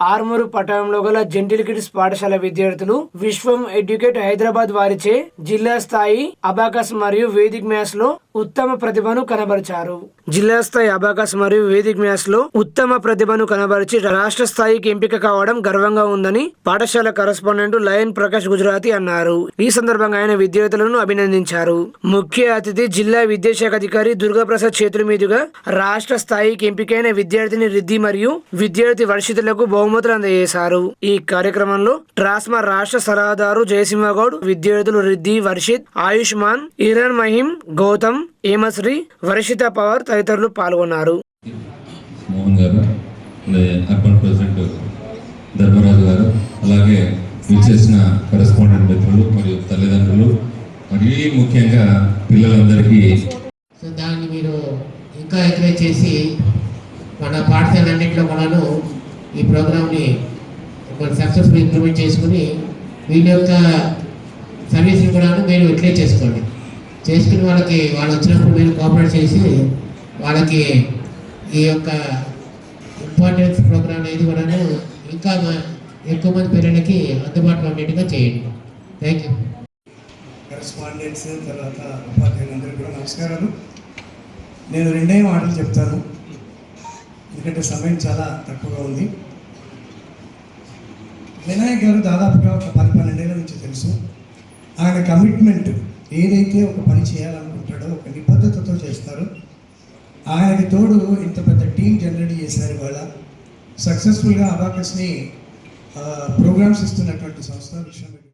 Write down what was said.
ఆర్మూరు పట్టణంలో గల gentle kids పాఠశాల విద్యార్థులు విశ్వం ఎడ్యుకేట్ హైదరాబాద్ వారిచే జిల్లా స్థాయి అబాకస్ మరియు వేదిక్ మ్యాథ్స్లో ఉత్తమ ప్రతిభను కనబరిచారు. జిల్లా స్థాయి అబాకస్ మరియు వేదిక్ మ్యాథ్స్లో ఉత్తమ ప్రతిభను కనబరిచి రాష్ట్ర స్థాయికి ఎంపిక కావడం గర్వంగా ఉందని పాఠశాల కరస్పాండెంట్ లయన్ ప్రకాష్ గుజరాతీ అన్నారు. ఈ సందర్భంగా ఆయన విద్యార్థులను అభినందించారు. ముఖ్య అతిథి జిల్లా విద్యాశాఖ అధికారి దుర్గాప్రసాద్ చేతుల మీదుగా రాష్ట్ర స్థాయికి ఎంపికైన విద్యార్థిని రిద్ది మరియు విద్యార్థి వర్షితులకు బహుమతులు అందజేశారు. ఈ కార్యక్రమంలో ట్రాస్మా రాష్ట్ర సలహాదారు జయసింహగౌడ్ విద్యార్థులు రిద్ది వర్షిత్ ఆయుష్మాన్ ఇరాన్ మహిం గౌతమ్ హేమశ్రీ వర్షిత పవర్ తదితరులు పాల్గొన్నారు. మోహన్ గారు అర్బన్ ప్రెసిడెంట్ ధర్మరాజు గారు అలాగే విచ్చేసిన కరెస్పాండెంట్ మిత్రులు మరియు తల్లిదండ్రులు మరియు ముఖ్యంగా పిల్లలందరికీ సో దాన్ని మీరు ఇంకా ఎంకరేజ్ చేసి మన పాఠశాలన్నింటిలో మనను ఈ ప్రోగ్రామ్ని ఒక సక్సెస్ఫుల్ ఇంప్లిమెంట్ చేసుకుని వీళ్ళ యొక్క సర్వీస్ని కూడా మీరు యూటిలైజ్ చేసుకోండి. చేసుకుని వాళ్ళకి వాళ్ళు వచ్చినప్పుడు మీరు కోఆపరేట్ చేసి వాళ్ళకి ఈ యొక్క ఇంపార్టెన్స్ ప్రోగ్రామ్ అనేది కూడాను ఇంకా ఎక్కువ మంది పిల్లలకి అందుబాటులో ఉండేట్టుగా చేయండి. థ్యాంక్ యూ కరెస్పాండెంట్స్ తర్వాత ఉపాధ్యాయులందరికీ కూడా నమస్కారాలు. నేను రెండే మాటలు చెప్తాను. ఎందుకంటే సమయం చాలా తక్కువగా ఉంది. వినాయక్ గారు దాదాపుగా ఒక పది పన్నెండేళ్ళ నుంచి తెలుసు. ఆయన కమిట్మెంట్ ఏదైతే ఒక పని చేయాలనుకుంటాడో ఒక నిబద్ధతతో చేస్తారు ఆయనకి తోడు ఇంత పెద్ద టీం జనరేట్ చేశారు ఇవాళ. సక్సెస్ఫుల్గా అబాకస్ని ప్రోగ్రామ్స్ ఇస్తున్నటువంటి సంస్థ విశ్వం